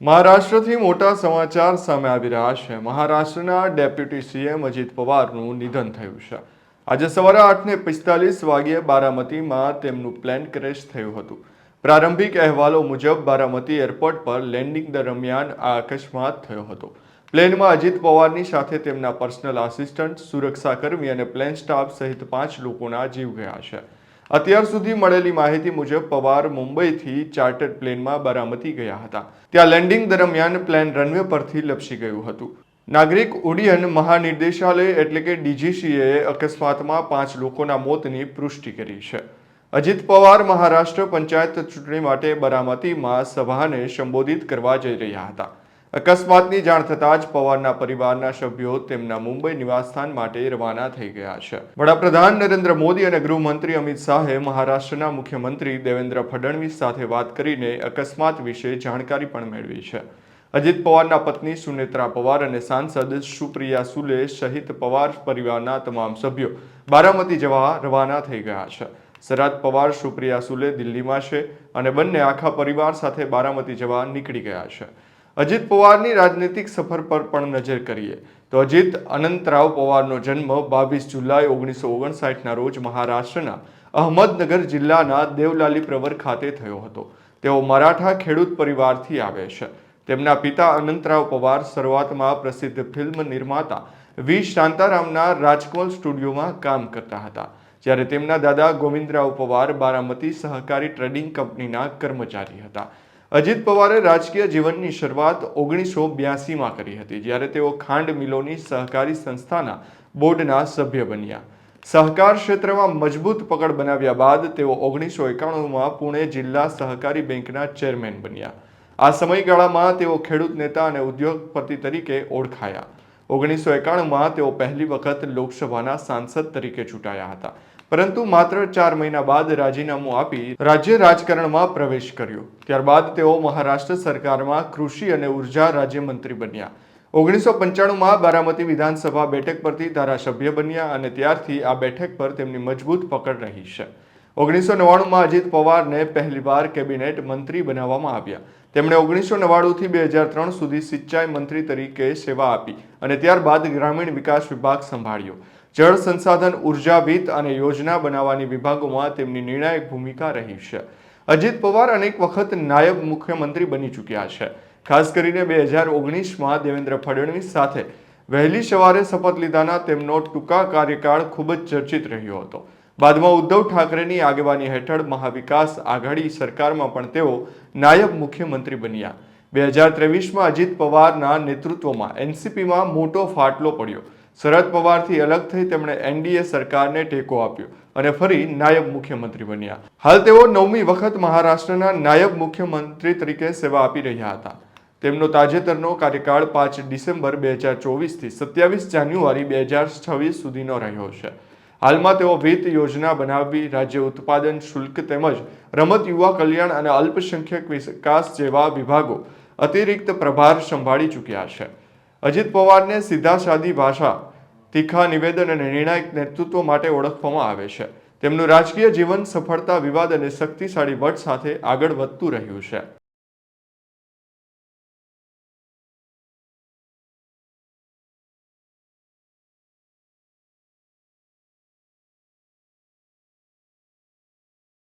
મહારાષ્ટ્રથી મોટા સમાચાર સામે આવી રહ્યા છે. મહારાષ્ટ્રના ડેપ્યુટી સીએમ અજીત પવારનું નિધન થયું છે. આજે સવારે આઠને પિસ્તાલીસ વાગ્યે બારામતીમાં તેમનું પ્લેન ક્રેશ થયું હતું. પ્રારંભિક અહેવાલો મુજબ બારામતી એરપોર્ટ પર લેન્ડિંગ દરમિયાન આ અકસ્માત થયો હતો. પ્લેનમાં અજીત પવારની સાથે તેમના પર્સનલ આસિસ્ટન્ટ, સુરક્ષાકર્મી અને પ્લેન સ્ટાફ સહિત પાંચ લોકોના જીવ ગયા છે. અત્યાર સુધી મળેલી માહિતી મુજબ પવાર મુંબઈથી ચાર્ટર્ડ પ્લેનમાં બારામતી ગયા હતા. ત્યાં લેન્ડિંગ દરમિયાન પ્લેન રનવે પરથી લપસી ગયું હતું. નાગરિક ઉડ્ડયન મહાનિર્દેશાલય એટલે કે ડીજીસીએ અકસ્માતમાં પાંચ લોકોના મોતની પુષ્ટિ કરી છે. અજીત પવાર મહારાષ્ટ્ર પંચાયત ચૂંટણી માટે બારામતીમાં સભાને સંબોધિત કરવા જઈ રહ્યા હતા. અકસ્માતની જાણ થતાં જ પવારના પરિવારના સભ્યો તેમના મુંબઈ નિવાસસ્થાન માટે રવાના થઈ ગયા છે. વડાપ્રધાન નરેન્દ્ર મોદી અને ગૃહમંત્રી અમિત શાહે મહારાષ્ટ્રના મુખ્યમંત્રી દેવેન્દ્ર ફડણવીસ સાથે વાત કરીને અકસ્માત વિશે જાણકારી પણ મેળવી છે. અજીત પવારના પત્ની સુનેત્રા પવાર અને સાંસદ સુપ્રિયા સુલે સહિત પવાર પરિવારના તમામ સભ્યો બારામતી જવા રવાના થઈ ગયા છે. શરદ પવાર, સુપ્રિયા સુલે દિલ્હીમાં છે અને બંને આખા પરિવાર સાથે બારામતી જવા નીકળી ગયા છે. અજીત પવારની રાજનીતિક સફર પર પણ નજર કરીએ તો અજીત અનંતરાવ પવારનો જન્મ બાવીસ જુલાઈ ઓગણીસો ઓગણસાઠના રોજ મહારાષ્ટ્રના અહમદનગર જિલ્લાના દેવલાલી પ્રવર ખાતે થયો હતો. તેઓ મરાઠા ખેડૂત પરિવારથી આવે છે. તેમના પિતા અનંતરાવ પવાર શરૂઆતમાં પ્રસિદ્ધ ફિલ્મ નિર્માતા વી. શાંતારામના રાજકોલ સ્ટુડિયોમાં કામ કરતા હતા. જ્યારે તેમના દાદા ગોવિંદરાવ પવાર બારામતી સહકારી ટ્રેડિંગ કંપનીના કર્મચારી હતા. અજીત પવારે રાજકીય જીવનની શરૂઆત ઓગણીસો બ્યાસીમાં કરી હતી, જ્યારે તેઓ ખાંડ મિલોની સહકારી સંસ્થાના બોર્ડના સભ્ય બન્યા. સહકાર ક્ષેત્રમાં મજબૂત પકડ બનાવ્યા બાદ તેઓ ઓગણીસો એકાણુંમાં પુણે જિલ્લા સહકારી બેંકના ચેરમેન બન્યા. આ સમયગાળામાં તેઓ ખેડૂત નેતા અને ઉદ્યોગપતિ તરીકે ઓળખાયા. ઓગણીસો એકાણુંમાં તેઓ પહેલી વખત લોકસભાના સાંસદ તરીકે ચૂંટાયા હતા. પરંતુ માત્ર ચાર મહિના બાદ રાજીનામું આપી રાજ્ય રાજકારણમાં પ્રવેશ કર્યો. ત્યારબાદ તેઓ મહારાષ્ટ્ર સરકારમાં કૃષિ અને ઊર્જા રાજ્યમંત્રી બન્યા. ઓગણીસો પંચાણુંમાં બારામતી વિધાનસભા બેઠક પરથી ધારાસભ્ય બન્યા અને ત્યારથી આ બેઠક પર તેમની મજબૂત પકડ રહી છે. ઓગણીસો નવ્વાણુંમાં અજીત પવારને પહેલીવાર કેબિનેટ મંત્રી બનાવવામાં આવ્યા. તેમણે ઓગણીસો નવ્વાણુંથી બે હજાર ત્રણ સુધી સિંચાઈ મંત્રી તરીકે સેવા આપી અને ત્યારબાદ ગ્રામીણ વિકાસ વિભાગ સંભાળ્યો. જળ સંસાધન ઊર્જા અને યોજના બનાવવાની વિભાગોમાં તેમની નિર્ણાયક ભૂમિકા રહી છે. અજીત પવાર અનેક વખત નાયબ મુખ્યમંત્રી બની ચૂક્યા છે. ખાસ કરીને બે હજાર ઓગણીસમાં દેવેન્દ્ર ફડણવીસ સાથે વહેલી સવારે શપથ લીધાના તેમનો ટૂંકા કાર્યકાળ ખૂબ જ ચર્ચિત રહ્યો હતો. બાદમાં ઉદ્ધવ ઠાકરેની આગેવાની હેઠળ મહાવિકાસ આઘાડી સરકારમાં પણ તેઓ નાયબ મુખ્યમંત્રી બન્યા. બે હજાર ત્રેવીસમાં અજીત પવારના નેતૃત્વમાં એનસીપીમાં મોટો ફાટલો પડ્યો. શરદ પવારથી અલગ થઈ તેમણે એનડીએ સરકારને ટેકો આપ્યો અને ફરી નાયબ મુખ્યમંત્રી બન્યા. હાલ તેઓ નવમી વખત મહારાષ્ટ્રના નાયબ મુખ્યમંત્રી તરીકે સેવા આપી રહ્યા હતા. તેમનો તાજેતરનો કાર્યકાળ પાંચ ડિસેમ્બર બે હજાર ચોવીસથી સત્યાવીસ જાન્યુઆરી બે હજાર છવ્વીસ સુધીનો રહ્યો છે. હાલમાં તેઓ વિત યોજના બનાવવી, રાજ્ય ઉત્પાદન શુલ્ક તેમજ રમત યુવા કલ્યાણ અને અલ્પસંખ્યક વિકાસ જેવા વિભાગો અતિરિક્ત પ્રભાર સંભાળી ચૂક્યા છે. અજીત પવારને સીધા સાદી ભાષા તીખા નિવેદન અને નિર્ણાયક નેતૃત્વ માટે ઓળખવામાં આવે છે. તેમનું રાજકીય જીવન, સફળતા, વિવાદ અને શક્તિશાળી વટ સાથે આગળ વધતું રહ્યું છે.